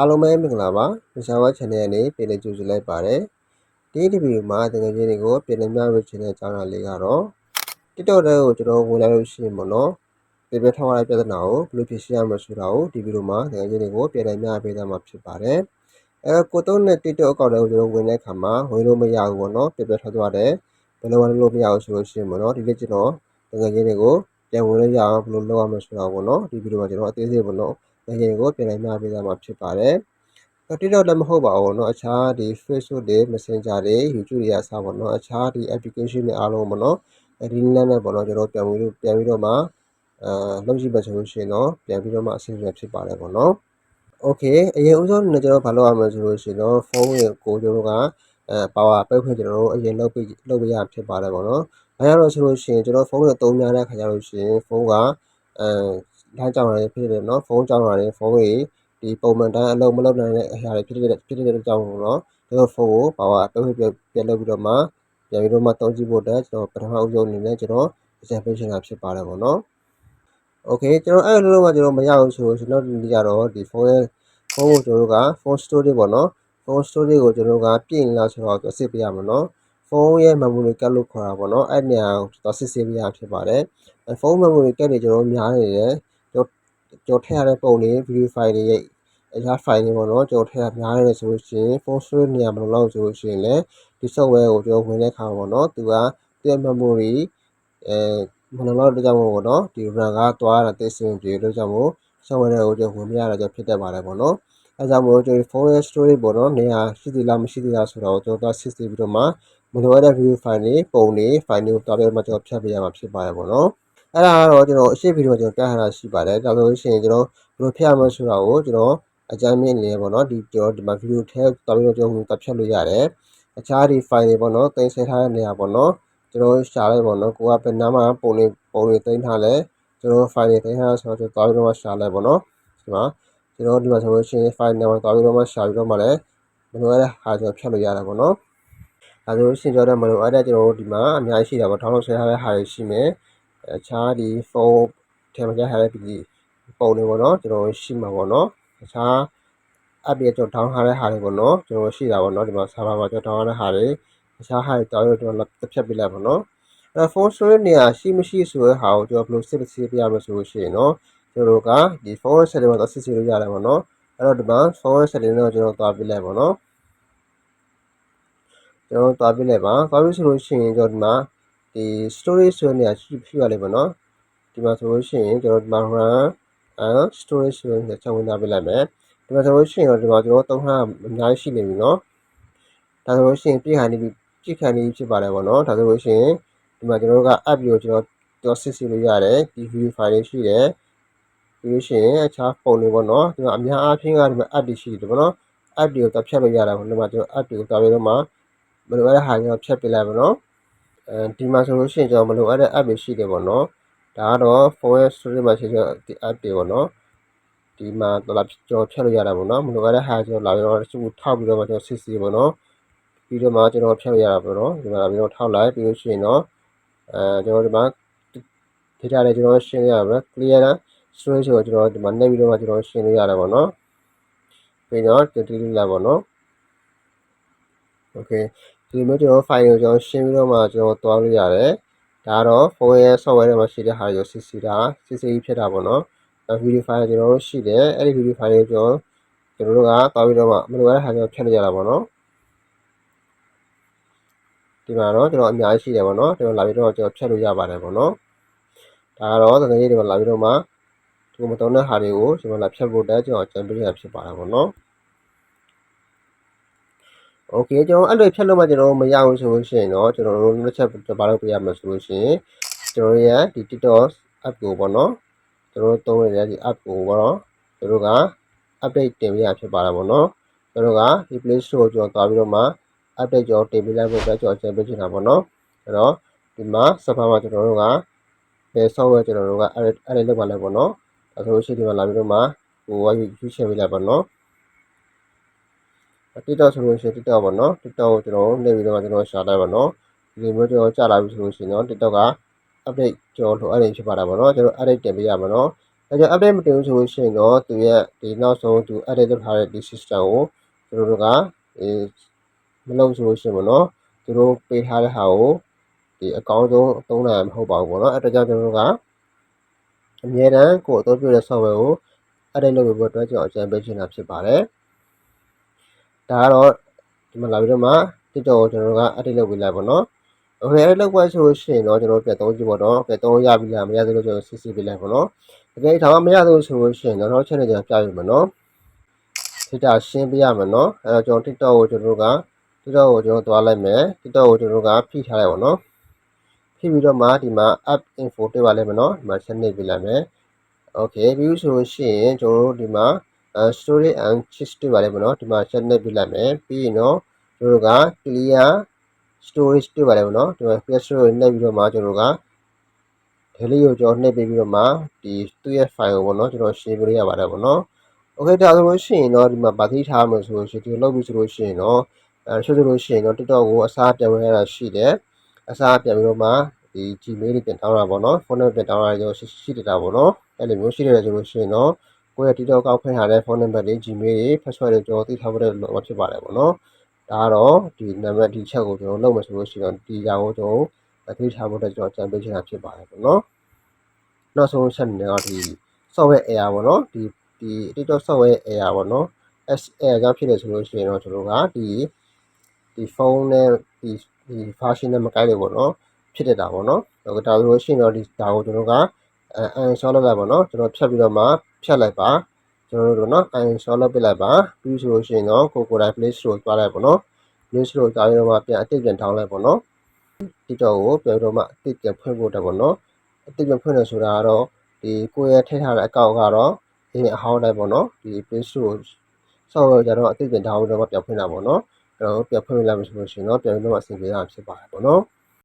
အားလုံးပဲမင်္ဂလာပါမရှာဝါ channel ကနေပြန်လည်ကြိုဆိုလိုက်ပါတယ်ဒီဒီဗီဒီယိုမှာတကယ်ချင်းတွေကိုပြန်လည်မျှဝေချင်တဲ့အကြောင်းအရာလေးကတော့ TikTok ထဲကိုကျွန်တော်ဝင်လာလို့ရှိရင်ပေါ့နော်ပြပြထောက်ရတဲ့ပြဿနာကိုဘယ်လိုဖြေရှင်းရမလဲဆိုတာကိုဒီဗီဒီယိုမှာတကယ်ချင်းတွေကိုပြန်လည်မျှဝေပေးသွားမှာဖြစ်ပါတယ်အဲကိုတုံးနဲ့ TikTok အကောင့်တွေကိုကျွန်တော်ဝင်တဲ့အခါမှာဝင်လို့မရဘူးပေါ့နော်ပြပြထောက်သွားတယ်ဘယ်လိုဝင်လို့မရဘူးဆိုလို့ရှိရင်ပေါ့နော်ဒီနေ့ကျွန်တော်တကယ်ချင်းတွေကိုပြန်ဝင်လို့ရအောင်ဘယ်လိုလုပ်ရမလဲဆိုတာပေါ့နော်ဒီဗီဒီယိုမှာကျွန်တော်အသေးစိတ်ပေါ့နော် တကယ်ကိုပြန်လည်မျှပေးသွားမှာဖြစ်ပါတယ် TikTok လည်းမဟုတ်ပါဘူးเนาะအခြားဒီ Facebook တွေ Messenger တွေ YouTube တွေအစားပေါ့เนาะအခြားဒီ application တွေအားလုံးပေါ့เนาะအဲဒီနည်းနဲ့ပေါ့เนาะကျွန်တော်ပြန်ပြီးတော့ပြန်ပြီးတော့မှအာလုပ်ကြည့်ပါဆိုလို့ရှိရင်တော့ပြန်ပြီးတော့မှအဆင်ပြေဖြစ်ပါတယ်ပေါ့เนาะ Okay အရင်ဦးဆုံးเนี่ยကျွန်တော်ဘာလုပ်ရမလဲဆိုလို့ရှိရင်တော့ဖုန်းကိုကျွန်တော်ကအဲ power ပိတ်ခွင့်ကျွန်တော်တို့အရင်လုပ်ပြီးလုပ်ပြရဖြစ်ပါတယ်ပေါ့နော်။ဘာကြောင့်လဲဆိုလို့ရှိရင်ကျွန်တော်ဖုန်းကိုသုံးများတဲ့ခါကျလို့ရှိရင်ဖုန်းကအဲ လမ်းကြောင်ရတယ်ဖြစ်တယ်နော်ဖုန်းကြောင်ရတယ်ဖုန်းကြီးဒီပုံမှန်တိုင်းအလုပ်မလုပ်နိုင်တဲ့အရာတွေဖြစ်တဲ့ဖြစ်တဲ့ကြောင့်ပေါ့နော်။ကျွန်တော်ဖုန်းကို power ပိတ်ခွင့်ပြလုပ်ပြီးတော့မှပြန်ပြီးတော့မှသုံးကြည့်ဖို့အတွက်ကျွန်တော်ပထမဦးဆုံးအနေနဲ့ကျွန်တော်အကြံပေးချင်တာဖြစ်ပါတယ်ပေါ့နော်။ Okay ကျွန်တော်အဲ့လိုလုံးကကျွန်တော်မရဘူးဆိုတော့ကျွန်တော်ဒီကြတော့ဒီဖုန်းရဲ့ဖုန်းကိုကျွန်တော်တို့ကဖုန်း storage ပေါ့နော်ဖုန်း storage ကိုကျွန်တော်တို့ကပြင်လာဆိုတော့သူစစ်ပြရမှာနော်ဖုန်းရဲ့ memory card လို့ခေါ်တာပေါ့နော်အဲ့နေရာကိုသူစစ်စစ်ပြရဖြစ်ပါတယ်ဖုန်း memory card တွေကျွန်တော်များနေတယ် ကျွန်တော်ကျွန်တော်ထည့်ရတဲ့ပုံတွေ video file တွေရဲ့အခြား file တွေပေါ့နော်ကျွန်တော်ထည့်ရများနေတယ်ဆိုလို့ရှိရင်ဖုန်း storage နေရာမလုံလောက်ဆိုလို့ရှိရင်လည်းဒီ software ကိုကျွန်တော်ဝင်တဲ့အခါပေါ့နော်သူကသူ့ရဲ့ memory အဲမလုံလောက်တဲ့ကြောင့်မို့ပေါ့နော်ဒီ RAM ကတွားရတာသိစင်ပြေလို့ကြောင့်မို့ software တွေကိုကျွန်တော်ဝင်မရတာကြောင့်ဖြစ်တတ်ပါတယ်ပေါ့နော်အဲကြောင့်မို့ကျွန်တော်ဖုန်းရဲ့ storage ပေါ့နော်နေရာရှိသေးလားမရှိသေးလားဆိုတော့ကျွန်တော်စစ်စစ်ပြီးတော့မှမလိုအပ်တဲ့ video file တွေပုံတွေ file တွေကိုတွားပြီးမှကျွန်တော်ဖြတ်ပေးရမှာဖြစ်ပါတယ်ပေါ့နော် အဲ့ဒါကတော့ကျွန်တော်အရှိဗီဒီယိုကျွန်တော်ပြထားတာရှိပါတယ်ဒါဆိုလို့ရှိရင်ကျွန်တော်ဘယ်လိုဖြတ်ရမလဲဆိုတာကိုကျွန်တော်အကြမ်းမြင့်နေပေါ့နော်ဒီကျွန်တော်ဒီမှာ video ထဲတွားပြီးတော့ကျွန်တော်တက်ဖြတ်လို့ရတယ်အခြားဒီ file တွေပေါ့နော်တင်ဆက်ထားတဲ့နေရာပေါ့နော်ကျွန်တော်ရှာလိုက်ပေါ့နော်ကိုကဘယ်နားမှာပုံတွေပုံတွေတင်ထားလဲကျွန်တော် file တွေတင်ထားဆိုတော့ကျွန်တော်တွားပြီးတော့ရှာလိုက်ပေါ့နော်ဒီမှာကျွန်တော်ဒီမှာဆိုလို့ရှိရင် file နံပါတ်တွားပြီးတော့မှရှာပြီးတော့မှလည်းမလိုအပ်တဲ့ဟာကျွန်တော်ဖြတ်လို့ရတယ်ပေါ့နော်ဒါဆိုလို့ရှိရင်ကျွန်တော်မလိုအပ်တဲ့ကျွန်တော်တို့ဒီမှာအများကြီးရှိတာပေါ့ထောင်းလို့ဆွဲထားတဲ့ဟာတွေရှိမယ် အခြားဒီ phone ထဲမှာရထားတဲ့ဒီပုံတွေပေါ့နော်ကျွန်တော်ရှိမှာပေါ့နော်အခြား app တွေကျွန်တော် down ထားတဲ့ဟာတွေပေါ့နော်ကျွန်တော်ရှိတာပေါ့နော်ဒီမှာ server မှာကျွန်တော် down ထားတဲ့ဟာတွေအခြားဟာတွေတောင်းရကျွန်တော်တစ်ဖြတ်ပြလိုက်ပေါ့နော်အဲ့ phone storage နေရာရှိမရှိဆိုတဲ့ဟာကိုကျွန်တော်ဘယ်လိုစစ်စစ်ပြရမလဲဆိုလို့ရှိရင်တော့ကျွန်တော်ကဒီ phone setting မှာတော့စစ်စစ်လို့ရတယ်ပေါ့နော်အဲ့တော့ဒီမှာ phone setting တော့ကျွန်တော်သွားပြလိုက်ပေါ့နော်ကျွန်တော်သွားပြလိုက်ပါသွားပြီဆိုလို့ရှိရင်ကျွန်တော်ဒီမှာ ဒီ storage ဆိုတဲ့နေရာရှိဖြစ်ရလိမ့်မယ်နော်ဒီမှာဆိုလို့ရှိရင်ကျွန်တော်ဒီမှာ RAM and storage ဆိုတဲ့ချက်ဝင်သွားပြလိုက်မယ်ဒီမှာဆိုလို့ရှိရင်တော့ဒီမှာကျွန်တော်သုံးထားအများကြီးရှိနေပြီနော်ဒါဆိုလို့ရှိရင်ပြည့်ခါနေပြီပြည့်ခါနေပြီဖြစ်ပါတယ်ပေါ့နော်ဒါဆိုလို့ရှိရင်ဒီမှာကျွန်တော်တို့က app ကိုကျွန်တော်တော့စစ်စစ်လို့ရတယ်ဒီ video file တွေရှိတယ်ပြီးလို့ရှိရင်အခြားပုံတွေပေါ့နော်ဒီမှာအများအားဖြင့်ကဒီမှာ app တွေရှိတယ်ပေါ့နော် app တွေကိုတက်ဖြတ်လို့ရတာပေါ့ဒီမှာကျွန်တော် app တွေကိုတာပြီးတော့မှမလိုအပ်တဲ့ဟာကျွန်တော်ဖြတ်ပြလိုက်ပါတော့အဲ ဒီမှာဆိုလို့ရှိရင်ကျွန်တော်မလိုအပ်တဲ့ app တွေရှိတယ်ပေါ့နော်ဒါကတော့ phone ရဲ့ storage မှာရှိတဲ့ဒီ app တွေပေါ့နော်ဒီမှာတော့ကျွန်တော်ဖြတ်လို့ရတာပေါ့နော်မလိုအပ်တဲ့ဟာကျွန်တော်လာပြီးတော့စုထောက်ပြီးတော့မှကျွန်တော်စစ်စီပေါ့နော်ပြီးတော့မှကျွန်တော်ဖြတ်လို့ရတာပေါ့နော်ဒီမှာလာပြီးတော့ထောက်လိုက်ပြီးလို့ရှိရင်တော့အဲကျွန်တော်ဒီမှာ data တွေကျွန်တော်ရှင်းရရမယ် clear storage ကိုကျွန်တော်ဒီမှာနှိပ်ပြီးတော့မှကျွန်တော်ရှင်းလို့ရတာပေါ့နော်ပြီးတော့ delete လိုက်ပါတော့ okay ဒီမျိုးကျွန်တော် file ကိုကျွန်တော်ရှင်းပြီးတော့မှကျွန်တော်သွားလို့ရတယ်ဒါကတော့ phone ရဲ့ software ထဲမှာရှိတဲ့ဟာတွေကို CC တာ CC ဖြစ်တာပေါ့နော် video file ကျွန်တော်တို့ရှိတယ်အဲ့ဒီ video file တွေကိုကျွန်တော်တို့ကသွားပြီးတော့မှမလိုအပ်တဲ့ဟာကျွန်တော်ဖြတ်လို့ရတာပေါ့နော်ဒီမှာတော့ကျွန်တော်အများကြီးရှိတယ်ပေါ့နော်ကျွန်တော်လာပြီးတော့ကျွန်တော်ဖြတ်လို့ရပါတယ်ပေါ့နော်ဒါကတော့တကယ်ကြီးဒီမှာလာပြီးတော့မှဒီမတုံးတဲ့ဟာတွေကိုကျွန်တော်လာဖြတ်ဖို့တက်ကျွန်တော်အကြံပေးရဖြစ်ပါတယ်ပေါ့နော် โอเคကျွန်တော်အဲ့လိုဖြတ်လို့မှကျွန်တော်မရဘူးဆိုလို့ရှိရင်တော့ကျွန်တော်တို့တစ်ချက်ဘာလို့ပြရမလဲဆိုလို့ရှိရင်ကျွန်တော်ရဲ့ဒီ TikTok app ကိုပေါ့နော်ကျွန်တော်သုံးနေတဲ့ဒီ app ကိုပေါ့နော်ကျွန်တော်က update တင်ပြရဖြစ်ပါတယ်ပေါ့နော်ကျွန်တော်ကဒီ Play Store ကိုကျွန်တော်သွားပြီးတော့မှ update ကျွန်တော်တင်ပြလိုက်ဖို့အတွက်ကျွန်တော်အကြံပေးချင်တာပေါ့နော်အဲ့တော့ဒီမှာ server မှာကျွန်တော်တို့ကဘယ် software ကျွန်တော်တို့က edit edit လုပ်ပါလဲပေါ့နော်ဒါဆိုလို့ရှိရင်ဒီမှာလာပြီးတော့မှဟိုကရွေးချယ်ပေးလိုက်ပါနော် TikTok ဆိုလို့ရှိရင် TikTok ပေါ့နော် TikTok ကိုကျွန်တော်နှိပ်ပြီးတော့ကျွန်တော်ရှာလိုက်ပါနော်ဒီလိုမျိုးကျွန်တော်ကြာလာပြီဆိုလို့ရှိရင်တော့ TikTok က update ကျွန်တော်လိုအပ်နေဖြစ်ပါတာပေါ့နော်ကျွန်တော် edit တင်ပေးရမှာနော်ဒါကြောင့် update မတင်ဘူးဆိုလို့ရှိရင်တော့သူရဲ့ဒီနောက်ဆုံးသူ edit လုပ်ထားတဲ့ဒီ system ကိုကျွန်တော်တို့ကအဲမလုပ်ဆိုလို့ရှိရင်ပေါ့နော်သူတို့ပေးထားတဲ့ဟာကိုဒီအကောင့်ဆုံးသုံးနိုင်မှာမဟုတ်ပါဘူးပေါ့နော်အဲ့ဒါကြောင့်ကျွန်တော်တို့ကအမြဲတမ်းကိုယ်အသုံးပြုတဲ့ software ကို edit လုပ်ဖို့အတွက်ကျွန်တော်အကြံပေးချင်တာဖြစ်ပါတယ် ဒါကတော့ဒီမှာလာပြီးတော့မှ TikTok ကိုကျွန်တော်တို့က edit လုပ်ပေးလိုက်ပါတော့ okay edit လုပ်ပွဲဆိုရှင်တော့ကျွန်တော်ပြန်သုံးကြည့်ပါတော့ပြန်သုံးရပြီလားမရသေးလို့ကျွန်တော်စစ်စစ်ပေးလိုက်ပါတော့တကယ်ထားမရသေးလို့ဆိုရှင်ကျွန်တော် channel ကျွန်တော်ပြပြမယ်နော် Twitter ရှင်းပေးရမယ်နော်အဲ့တော့ကျွန်တော် TikTok ကိုကျွန်တော်တို့က TikTok ကိုကျွန်တော်သွားလိုက်မယ် TikTok ကိုကျွန်တော်တို့ကဖိထားလိုက်ပါတော့ဖိပြီးတော့မှဒီမှာ app info တွေ့ပါလိမ့်မယ်နော်ဒီမှာ channel ပေးလိုက်မယ် okay view ဆိုလို့ရှိရင်ကျွန်တော်တို့ဒီမှာ story and chist တွေ့ပါလိမ့်မယ်နော်ဒီမှာ short နဲ့ပြလိုက်မယ်ပြီးရင်တော့ကျွန်တော်တို့က clear storage တွေ့ပါလိမ့်မယ်နော်ဒီမှာ clear storage နဲ့ပြီးတော့မှကျွန်တော်တို့က daily ကိုကျွန်တော်နှိပ်ပြီးတော့မှဒီသူ့ရဲ့ file ကိုပေါ့နော်ကျွန်တော် share ပေးရပါတယ်ပေါ့နော် okay ဒါဆိုလို့ရှိရင်တော့ဒီမှာဗာသိထားမှာဆိုလို့ရှိရင်ဒီလောက်ပြီးဆိုလို့ရှိရင်တော့အဲဆိုလို့ရှိရင်တော့ TikTok ကိုအစားပြန်ဝင်ရတာရှိတယ်အစားပြန်ပြီးတော့မှဒီ Gmail တွေပြန်တောင်းတာပေါ့နော်ဖုန်းနဲ့ပြန်တောင်းတာရောရှိရှိတတာပေါ့နော်အဲ့လိုမျိုးရှိတယ်ဆိုလို့ရှိရင်တော့ ကိုယ့်ရဲ့ TikTok ကောက်ဖွင့်ထားတဲ့ဖုန်းနံပါတ်တွေ Gmail တွေ password တွေကျွန်တော်သိထားဖို့လည်းလိုဖြစ်ပါတယ်ပေါ့နော်ဒါကတော့ဒီနံပါတ်ဒီချက်ကိုကျွန်တော်လုပ်မယ်ဆိုလို့ရှိရင်ဒီကြောင်ကိုကျွန်တော်သိထားဖို့အတွက်ကျွန်တော်ကြံပေးချင်တာဖြစ်ပါတယ်ပေါ့နော်နောက်ဆုံးချက်အနေနဲ့ကဒီ software error ပေါ့နော်ဒီဒီ TikTok software error ပေါ့နော် SL ကြောင့်ဖြစ်တယ်ဆိုလို့ရှိရင်တော့ကျွန်တော်ကဒီဒီဖုန်းနဲ့ဒီဒီ version နဲ့မကိုက်လို့ပေါ့နော်ဖြစ်တတ်တာပေါ့နော်ဒါဒါဆိုလို့ရှိရင်တော့ဒီဒါကိုကျွန်တော်ကအဲ uninstall လုပ်လိုက်ပါတော့ကျွန်တော်ဖြတ်ပြီးတော့မှ ဖြတ်လိုက်ပါကျွန်တော်တို့နော် uninstall လုပ်ပြလိုက်ပါပြီးဆိုလို့ရှိရင်တော့ကိုကိုတိုင်း Play Store သွားလိုက်ပါတော့ Play Store သွားပြီးတော့မှပြန်အသစ်ပြန်ထောင်းလိုက်ပါတော့ TikTok ကိုပြန်ပြီးတော့မှအသစ်ပြန်ဖွင့်ဖို့တက်ပါတော့အသစ်ပြန်ဖွင့်တယ်ဆိုတာကတော့ဒီကိုယ့်ရဲ့ထည့်ထားတဲ့အကောင့်ကတော့အင်းအဟောင်းတိုင်းပေါ့နော်ဒီ Play Store ဆောက်ရကြတော့အသစ်ပြန်ထောင်းပြီးတော့မှပြန်ဖွင့်တာပေါ့နော်အဲ့တော့ပြန်ဖွင့်လိုက်မှဆိုလို့ရှိရင်တော့ပြန်ပြီးတော့အဆင်ပြေရမှာဖြစ်ပါတယ်ပေါ့နော်